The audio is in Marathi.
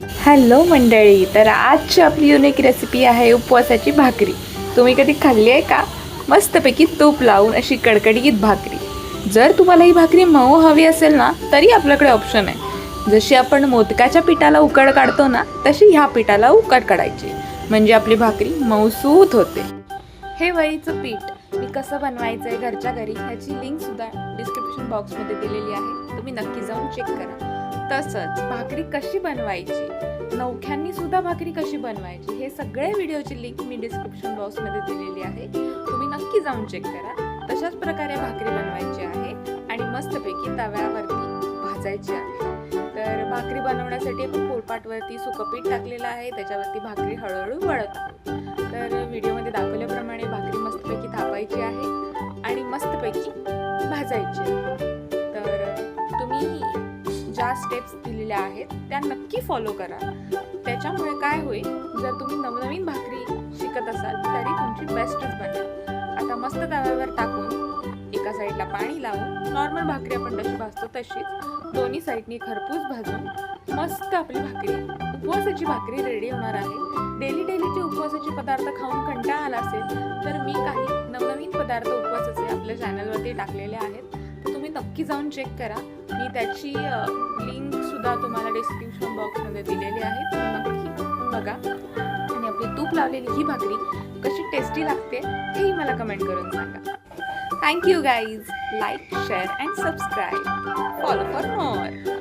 हॅलो मंडळी तर आजची आपली युनिक रेसिपी आहे उपवासाची भाकरी. तुम्ही कधी खाल्ली आहे का? मस्तपैकी तूप लावून अशी कडकडीत भाकरी. जर तुम्हाला ही भाकरी मऊ हवी असेल ना तरी आपल्याकडे ऑप्शन आहे. जशी आपण मोदकाच्या पिठाला उकड काढतो ना तशी ह्या पिठाला उकड काढायची. म्हणजे आपली भाकरी मऊसूत होते. हे वळीचं पीठ मी कसं बनवायचं आहे घरच्या घरी ह्याची लिंक सुद्धा डिस्क्रिप्शन बॉक्समध्ये दिलेली आहे. तुम्ही नक्की जाऊन चेक करा. तसंच भाकरी कशी बनवायची? नवख्यांनी सुद्धा भाकरी कशी बनवायची? हे सगळे व्हिडिओची लिंक मी डिस्क्रिप्शन बॉक्समध्ये दिलेली आहे. तुम्ही नक्की जाऊन चेक करा. तशाच प्रकारे भाकरी बनवायची आहे आणि मस्तपैकी तव्यावरती भाजायची आहे. तर भाकरी बनवण्यासाठी आपण पोळपाटवरती सुकपीठ टाकलेलं आहे. त्याच्यावरती भाकरी हळूहळू वळत आहोत. तर व्हिडिओमध्ये दाखवल्याप्रमाणे भाकरी मस्तपैकी थापायची आहे आणि मस्तपैकी भाजायची आहे. ज्या स्टेप्स दिलेल्या आहेत त्या नक्की फॉलो करा. त्याच्यामुळे काय होईल जर तुम्ही नवनवीन भाकरी शिकत असाल तरी तुमची बेस्टच बनेल आता मस्त तव्यावर टाकून एका साईडला पाणी लावून नॉर्मल भाकरी आपण जशी भाजतो तशीच दोन्ही साईडनी खरपूस भाजून मस्त आपली भाकरी उपवासाची भाकरी रेडी होणार आहे. डेली डेलीचे उपवासाचे पदार्थ खाऊन कंटाळा आला असेल तर मी काही नवनवीन पदार्थ उपवासाचे आपल्या चॅनलवरती टाकलेले आहेत. तुम्ही नक्की जाऊन चेक करा. मी त्याची लिंक सुद्धा तुम्हाला डिस्क्रिप्शन बॉक्समध्ये दिलेली आहे. तुम्ही नक्की बघा. आणि आपली तूप लावलेली ही भाकरी कशी टेस्टी लागते हेही मला कमेंट करून सांगा. Thank you guys like share and subscribe follow for more